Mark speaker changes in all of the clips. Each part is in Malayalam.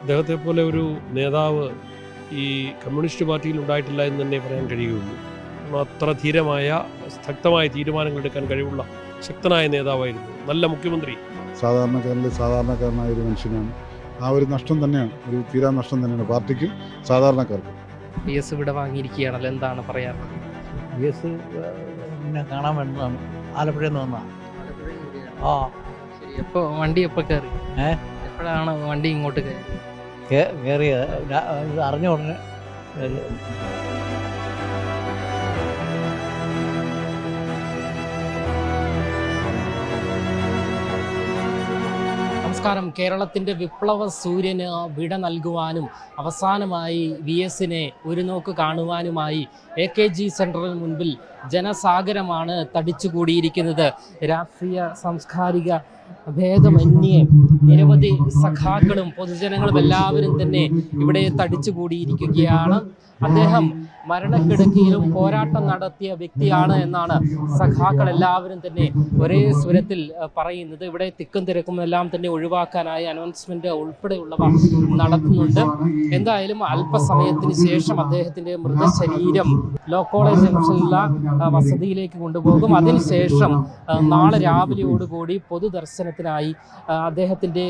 Speaker 1: അദ്ദേഹത്തെ പോലെ ഒരു നേതാവ് ഈ കമ്മ്യൂണിസ്റ്റ് പാർട്ടിയിൽ ഉണ്ടായിട്ടില്ല എന്ന് തന്നെ പറയാൻ കഴിയുകയുള്ളൂ. കാരണം അത്ര ധീരമായ ശക്തമായ തീരുമാനങ്ങൾ എടുക്കാൻ കഴിവുള്ള ശക്തനായ നേതാവായിരുന്നു. നല്ല മുഖ്യമന്ത്രി.
Speaker 2: സാധാരണക്കാരിൽ സാധാരണക്കാരനായ ഒരു മനുഷ്യനാണ്. ആ ഒരു നഷ്ടം തന്നെയാണ്. ഒരു തീരാ നഷ്ടം തന്നെയാണ് പാർട്ടിക്കും സാധാരണക്കാർക്കും.
Speaker 3: പി എസ് ഇവിടെ വാങ്ങിയിരിക്കുകയാണല്ലോ. എന്താണ് പറയാറ്?
Speaker 4: പി എസ് പിന്നെ കാണാൻ വേണ്ടതാണ്. ആലപ്പുഴ നിന്ന് ആ.
Speaker 3: ശരി. എപ്പോൾ വണ്ടി എപ്പോൾ കയറി?
Speaker 4: ഏ?
Speaker 3: എപ്പോഴാണ് വണ്ടി ഇങ്ങോട്ട്
Speaker 4: കയറിയത്. അറിഞ്ഞു അറിഞ്ഞ ഉടനെ
Speaker 3: നമസ്കാരം. കേരളത്തിന്റെ വിപ്ലവ സൂര്യന് വിട നൽകുവാനും അവസാനമായി വി എസിനെ ഒരു നോക്ക് കാണുവാനുമായി എ കെ ജി സെന്ററിന് മുൻപിൽ ജനസാഗരമാണ് തടിച്ചുകൂടിയിരിക്കുന്നത്. രാഷ്ട്രീയ സാംസ്കാരിക ഭേദമന്യേ നിരവധി സഖാക്കളും പൊതുജനങ്ങളും എല്ലാവരും തന്നെ ഇവിടെ തടിച്ചുകൂടിയിരിക്കുകയാണ്. അദ്ദേഹം മരണക്കിടക്കിയിലും പോരാട്ടം നടത്തിയ വ്യക്തിയാണ് എന്നാണ് സഖാക്കൾ എല്ലാവരും തന്നെ ഒരേ സ്വരത്തിൽ പറയുന്നത്. ഇവിടെ തിക്കും തിരക്കും എല്ലാം തന്നെ ഒഴിവാക്കാനായി അനൗൺസ്മെന്റ് ഉൾപ്പെടെയുള്ളവ നടത്തുന്നുണ്ട്. എന്തായാലും അല്പസമയത്തിന് ശേഷം അദ്ദേഹത്തിന്റെ മൃതശരീരം ലോ കോളേജ് ജംഗ്ഷനിലുള്ള വസതിയിലേക്ക് കൊണ്ടുപോകും. അതിനുശേഷം നാളെ രാവിലെയോടുകൂടി പൊതുദർശനത്തിനായി അഹ്, അദ്ദേഹത്തിന്റെ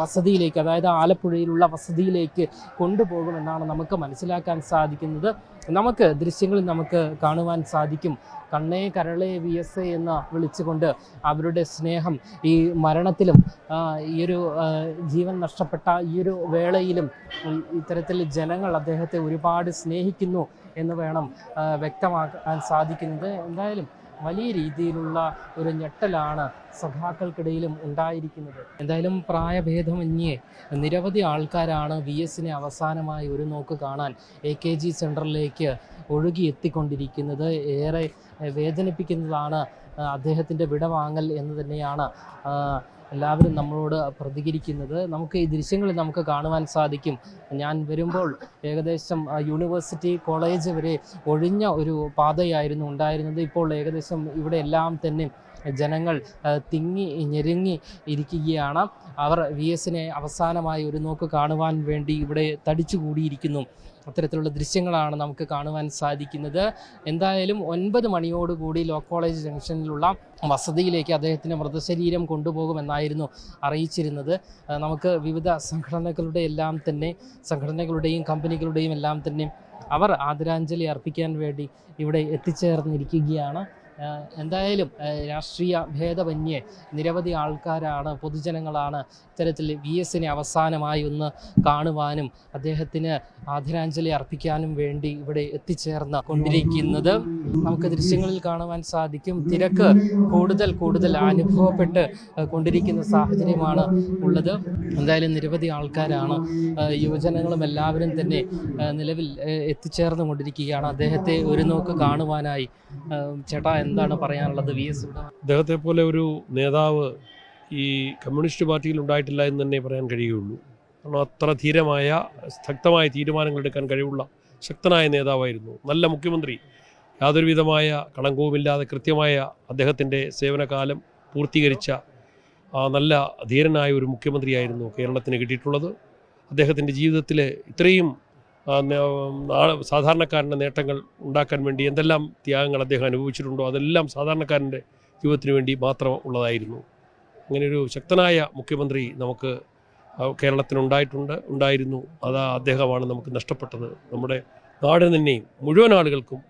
Speaker 3: വസതിയിലേക്ക് അതായത് ആലപ്പുഴയിലുള്ള വസതിയിലേക്ക് കൊണ്ടുപോകുമെന്നാണ് നമുക്ക് മനസ്സിലാക്കാൻ സാധിക്കുന്നത്. നമുക്ക് ദൃശ്യങ്ങളിൽ നമുക്ക് കാണുവാൻ സാധിക്കും. കണ്ണേ കരളേ വി എസ് എ എന്ന് വിളിച്ചുകൊണ്ട് അവരുടെ സ്നേഹം ഈ മരണത്തിലും ഈ ഒരു ജീവൻ നഷ്ടപ്പെട്ട ഈ ഒരു വേളയിലും ഇത്തരത്തിൽ ജനങ്ങൾ അദ്ദേഹത്തെ ഒരുപാട് സ്നേഹിക്കുന്നു എന്ന് വേണം വ്യക്തമാക്കാൻ സാധിക്കുന്നത്. എന്തായാലും വലിയ രീതിയിലുള്ള ഒരു ഞെട്ടലാണ് സഖാക്കൾക്കിടയിലും ഉണ്ടായിരിക്കുന്നത്. എന്തായാലും പ്രായഭേദമന്യേ നിരവധി ആൾക്കാരാണ് വി എസിനെ അവസാനമായി ഒരു നോക്ക് കാണാൻ എ കെ ജി സെന്ററിലേക്ക് ഒഴുകി എത്തിക്കൊണ്ടിരിക്കുന്നത് ഏറെ വേദനിപ്പിക്കുന്നതാണ് അദ്ദേഹത്തിന്റെ വിടവാങ്ങൽ എന്ന് തന്നെയാണ് എല്ലാവരും നമ്മളോട് പ്രതികരിക്കുന്നത് നമുക്ക് ഈ ദൃശ്യങ്ങളിൽ നമുക്ക് കാണുവാൻ സാധിക്കും. ഞാൻ വരുമ്പോൾ ഏകദേശം യൂണിവേഴ്സിറ്റി കോളേജ് വരെ ഒഴിഞ്ഞ ഒരു പാതയായിരുന്നു ഉണ്ടായിരുന്നത്. ഇപ്പോൾ ഏകദേശം ഇവിടെ എല്ലാം തന്നെ ജനങ്ങൾ തിങ്ങി ഞെരുങ്ങി ഇരിക്കുകയാണ്. അവർ വി എസിനെ അവസാനമായി ഒരു നോക്ക് കാണുവാൻ വേണ്ടി ഇവിടെ തടിച്ചുകൂടിയിരിക്കുന്നു അത്തരത്തിലുള്ള ദൃശ്യങ്ങളാണ് നമുക്ക് കാണുവാൻ സാധിക്കുന്നത്. എന്തായാലും ഒൻപത് മണിയോടുകൂടി ലോ കോളേജ് ജംഗ്ഷനിലുള്ള വസതിയിലേക്ക് അദ്ദേഹത്തിന്റെ മൃതശരീരം കൊണ്ടുപോകുമെന്നായിരുന്നു അറിയിച്ചിരുന്നത്. നമുക്ക് വിവിധ സംഘടനകളുടെ എല്ലാം തന്നെ സംഘടനകളുടെയും കമ്പനികളുടെയും എല്ലാം തന്നെ അവർ ആദരാഞ്ജലി അർപ്പിക്കാൻ വേണ്ടി ഇവിടെ എത്തിച്ചേർന്നിരിക്കുകയാണ്. എന്തായാലും രാഷ്ട്രീയ ഭേദമന്യേ നിരവധി ആൾക്കാരാണ് പൊതുജനങ്ങളാണ് ഇത്തരത്തിൽ വി എസിനെ അവസാനമായി ഒന്ന് കാണുവാനും അദ്ദേഹത്തിന് ആദരാഞ്ജലി അർപ്പിക്കാനും വേണ്ടി ഇവിടെ എത്തിച്ചേർന്ന് കൊണ്ടിരിക്കുന്നത്. നമുക്ക് ദൃശ്യങ്ങളിൽ കാണുവാൻ സാധിക്കും. തിരക്ക് കൂടുതൽ കൂടുതൽ അനുഭവപ്പെട്ട് കൊണ്ടിരിക്കുന്ന സാഹചര്യമാണ് ഉള്ളത്. എന്തായാലും നിരവധി ആൾക്കാരാണ് യുവജനങ്ങളും എല്ലാവരും തന്നെ നിലവിൽ എത്തിച്ചേർന്നു കൊണ്ടിരിക്കുകയാണ്. അദ്ദേഹത്തെ ഒരു നോക്ക് കാണുവാനായി ചേട്ടാ എന്താണ് പറയാനുള്ളത് വി എസ്
Speaker 1: അദ്ദേഹത്തെ പോലെ ഒരു നേതാവ് ഈ കമ്മ്യൂണിസ്റ്റ് പാർട്ടിയിൽ ഉണ്ടായിട്ടില്ല എന്ന് തന്നെ പറയാൻ കഴിയുകയുള്ളൂ കാരണം അത്ര ധീരമായ ശക്തമായ തീരുമാനങ്ങൾ എടുക്കാൻ കഴിവുള്ള ശക്തനായ നേതാവായിരുന്നു. നല്ല മുഖ്യമന്ത്രി. യാതൊരുവിധമായ കളങ്കവുമില്ലാതെ കൃത്യമായ അദ്ദേഹത്തിന്റെ സേവനകാലം പൂർത്തീകരിച്ച നല്ല ധീരനായ ഒരു മുഖ്യമന്ത്രിയായിരുന്നു കേരളത്തിന് കിട്ടിയിട്ടുള്ളത്. അദ്ദേഹത്തിന്റെ ജീവിതത്തിൽ ഇത്രയും സാധാരണക്കാരന്റെ നേട്ടങ്ങൾ ഉണ്ടാക്കാൻ വേണ്ടി എന്തെല്ലാം ത്യാഗങ്ങൾ അദ്ദേഹം അനുഭവിച്ചിട്ടുണ്ടോ? അതെല്ലാം സാധാരണക്കാരന്റെ ജീവിതത്തിന് വേണ്ടി മാത്രം ഉള്ളതായിരുന്നു. അങ്ങനെയൊരു ശക്തനായ മുഖ്യമന്ത്രി നമുക്ക് കേരളത്തിനുണ്ടായിട്ടുണ്ട് ഉണ്ടായിരുന്നു. അത് അദ്ദേഹമാണ് നമുക്ക് നഷ്ടപ്പെട്ടത്. നമ്മുടെ നാടിന് തന്നെയും മുഴുവൻ ആളുകൾക്കും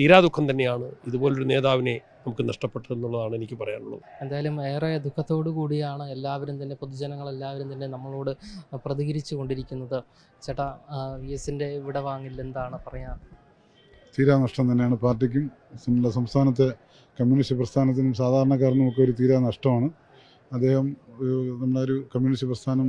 Speaker 1: തീരാ ദുഃഖം തന്നെയാണ്. ഇതുപോലൊരു നേതാവിനെ നമുക്ക് നഷ്ടപ്പെട്ടു എന്നുള്ളതാണ് എനിക്ക് പറയാനുള്ളത്.
Speaker 3: എന്തായാലും ഏറെ ദുഃഖത്തോടു കൂടിയാണ് എല്ലാവരും തന്നെ പൊതുജനങ്ങൾ എല്ലാവരും തന്നെ നമ്മളോട് പ്രതികരിച്ചു കൊണ്ടിരിക്കുന്നത്. ചേട്ടാ വി എസിന്റെ ഇവിടെ വാങ്ങില്ല എന്താണ് പറയാ
Speaker 2: തീരാ നഷ്ടം തന്നെയാണ് പാർട്ടിക്കും സംസ്ഥാനത്തെ കമ്മ്യൂണിസ്റ്റ് പ്രസ്ഥാനത്തിനും സാധാരണക്കാരനും ഒക്കെ ഒരു തീരാ നഷ്ടമാണ് അദ്ദേഹം ഒരു നമ്മുടെ ഒരു കമ്മ്യൂണിസ്റ്റ് പ്രസ്ഥാനം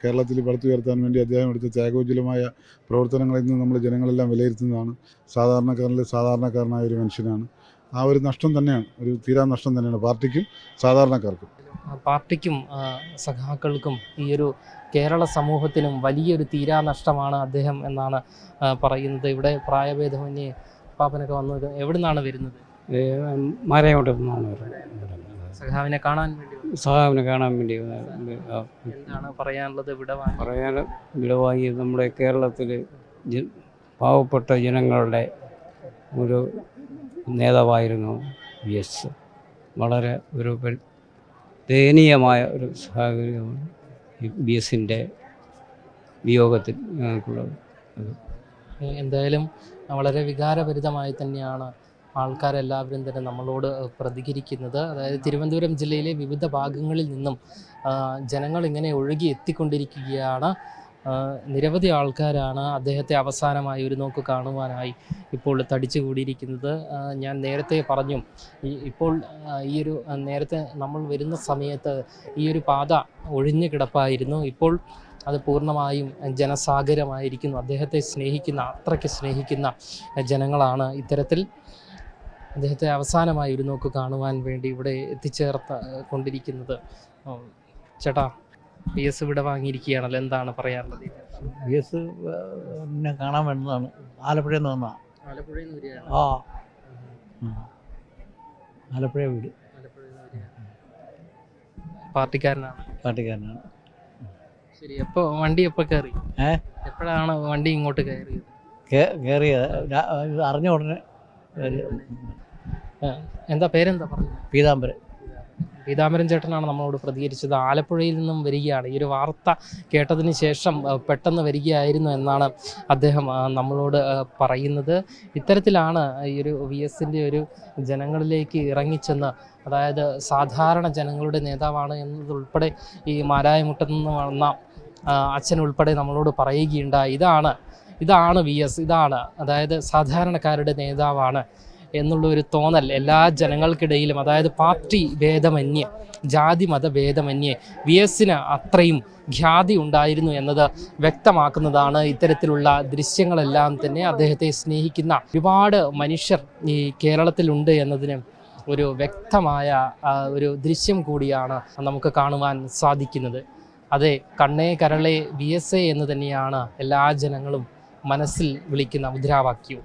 Speaker 2: കേരളത്തിൽ പടുത്തുയർത്താൻ വേണ്ടി അദ്ദേഹം എടുത്ത ത്യാഗോജ്വലമായ പ്രവർത്തനങ്ങളിൽ നിന്ന് നമ്മൾ ജനങ്ങളെല്ലാം വിലയിരുത്തുന്നതാണ്. സാധാരണക്കാരനിൽ സാധാരണക്കാരനായ ഒരു മനുഷ്യനാണ്. ആ ഒരു നഷ്ടം തന്നെയാണ് ഒരു തീരാ നഷ്ടം തന്നെയാണ് പാർട്ടിക്കും സാധാരണക്കാർക്കും.
Speaker 3: പാർട്ടിക്കും സഖാക്കൾക്കും ഈ ഒരു കേരള സമൂഹത്തിനും വലിയൊരു തീരാ നഷ്ടമാണ് അദ്ദേഹം എന്നാണ് പറയുന്നത്. ഇവിടെ പ്രായഭേദമന്യേ പാപ്പനൊക്കെ വന്നത് എവിടെ നിന്നാണ് വരുന്നത്.
Speaker 5: മരയോട്ട്
Speaker 3: സഖാവിനെ കാണാൻ വേണ്ടി
Speaker 5: സഖാവിനെ കാണാൻ വേണ്ടി
Speaker 3: എന്താണ് പറയാനുള്ളത്? ഇവിടെ വാങ്ങി
Speaker 5: പറയാൻ വിടവാങ്ങി നമ്മുടെ കേരളത്തിൽ പാവപ്പെട്ട ജനങ്ങളുടെ ഒരു നേതാവായിരുന്നു വി എസ്. വളരെ ഒരു ദയനീയമായ ഒരു സാഹചര്യമാണ് ബി എസിന്റെ വിയോഗത്തിൽ ഞങ്ങൾക്കുള്ളത്.
Speaker 3: എന്തായാലും വളരെ വികാരഭരിതമായി തന്നെയാണ് ആൾക്കാരെല്ലാവരും തന്നെ നമ്മളോട് പ്രതികരിക്കുന്നത്. അതായത് തിരുവനന്തപുരം ജില്ലയിലെ വിവിധ ഭാഗങ്ങളിൽ നിന്നും ജനങ്ങൾ ഇങ്ങനെ ഒഴുകി എത്തിക്കൊണ്ടിരിക്കുകയാണ്. നിരവധി ആൾക്കാരാണ് അദ്ദേഹത്തെ അവസാനമായി ഒരു നോക്ക് കാണുവാനായി ഇപ്പോൾ തടിച്ചു കൂടിയിരിക്കുന്നത്. ഞാൻ നേരത്തെ പറഞ്ഞു ഇപ്പോൾ ഈ ഒരു നേരത്തെ നമ്മൾ വരുന്ന സമയത്ത് ഈ ഒരു പാത ഒഴിഞ്ഞു കിടപ്പായിരുന്നു. ഇപ്പോൾ അത് പൂർണമായും ജനസാഗരമായിരിക്കുന്നു. അദ്ദേഹത്തെ സ്നേഹിക്കുന്ന അത്രയ്ക്ക് സ്നേഹിക്കുന്ന ജനങ്ങളാണ് ഇത്തരത്തിൽ അദ്ദേഹത്തെ അവസാനമായി ഒരു നോക്ക് കാണുവാൻ വേണ്ടി ഇവിടെ എത്തിച്ചേർത്ത കൊണ്ടിരിക്കുന്നത്. ചേട്ടാ പി എസ് ഇവിടെ വാങ്ങിയിരിക്കുകയാണല്ലോ എന്താണ് പറയാറുള്ളത്
Speaker 4: ബി എസ് എന്നെ കാണാൻ വേണ്ടതാണ് ആലപ്പുഴയിൽ നിന്ന് വന്നാ
Speaker 3: ആലപ്പുഴയിൽ നിന്ന് വരികയാണ്.
Speaker 4: ആ. ആലപ്പുഴ വീട്.
Speaker 3: പാർട്ടിക്കാരനാണ്.
Speaker 4: പാർട്ടിക്കാരനാണ്.
Speaker 3: ശരി എപ്പോൾ വണ്ടി എപ്പോൾ കയറി?
Speaker 4: ഏ?
Speaker 3: എപ്പോഴാണ് വണ്ടി ഇങ്ങോട്ട് കയറിയത്?
Speaker 4: കയറിയത് അറിഞ്ഞ ഉടനെ
Speaker 3: എന്താ പേരെന്താ പറഞ്ഞത്?
Speaker 4: പീതാംബരൻ.
Speaker 3: പീതാംബരൻ ചേട്ടനാണ് നമ്മളോട് പ്രതികരിച്ചത്. ആലപ്പുഴയിൽ നിന്നും വരികയാണ്. ഈ ഒരു വാർത്ത കേട്ടതിന് ശേഷം പെട്ടെന്ന് വരികയായിരുന്നു എന്നാണ് അദ്ദേഹം നമ്മളോട് പറയുന്നത്. ഇത്തരത്തിലാണ് ഈ ഒരു വി എസിന്റെ ഒരു ജനങ്ങളിലേക്ക് ഇറങ്ങിച്ചെന്ന് അതായത് സാധാരണ ജനങ്ങളുടെ നേതാവാണ് എന്നതുൾപ്പെടെ ഈ മാരായമുട്ടത്ത് നിന്ന് വന്ന അച്ഛനുൾപ്പെടെ നമ്മളോട് പറയുകയുണ്ടായി. ഇതാണ് ഇതാണ് വി എസ് ഇതാണ് അതായത് സാധാരണക്കാരുടെ നേതാവാണ്. എന്നുള്ള ഒരു തോന്നൽ എല്ലാ ജനങ്ങൾക്കിടയിലും അതായത് പാർട്ടി ഭേദമന്യേ ജാതി മത ഭേദമന്യേ വി എസിന് അത്രയും ഖ്യാതി ഉണ്ടായിരുന്നു എന്നത് വ്യക്തമാക്കുന്നതാണ് ഇത്തരത്തിലുള്ള ദൃശ്യങ്ങളെല്ലാം തന്നെ അദ്ദേഹത്തെ സ്നേഹിക്കുന്ന ഒരുപാട് മനുഷ്യർ ഈ കേരളത്തിലുണ്ട് എന്നതിന് ഒരു വ്യക്തമായ ഒരു ദൃശ്യം കൂടിയാണ് നമുക്ക് കാണുവാൻ സാധിക്കുന്നത്. അതെ കണ്ണേ കരളെ വി എസ് എ എന്ന് തന്നെയാണ് എല്ലാ ജനങ്ങളും മനസ്സിൽ വിളിക്കുന്ന മുദ്രാവാക്യവും.